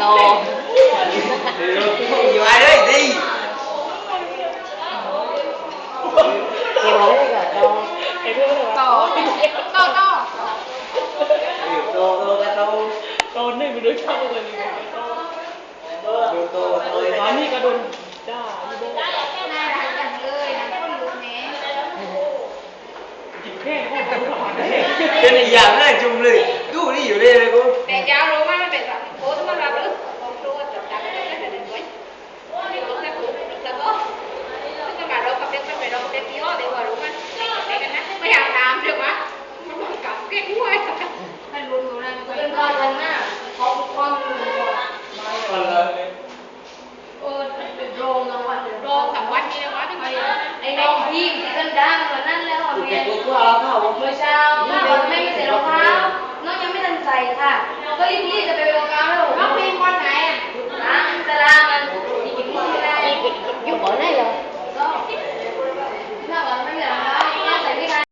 โตอยู่อ้เลยดิเกี่ยวเลยกับโตต่อต่อต่ออยู่โตโตก็โตตนนี้มันด้วยเข้าเลยนี่ดูโตโตเลยตอนนี้ก็โดนด่าอยู่บ่น่างเลยนะคนรู้แน่กินแค่ห้องผ่านได้เป็นอย่างเลยจุ่มเลยดูนี่อยู่เลยเลยกู ไอ้นไอ้น้องพี่กันดังกว่านั้นแล้วกูเรีเก็ยบนกูว่าเข้าเมื่อเช้าถ้าวันไม่มีใส่รองเท้าน้องยังไม่ทันใส่ค่ะ ก็รีบๆจะไปโรง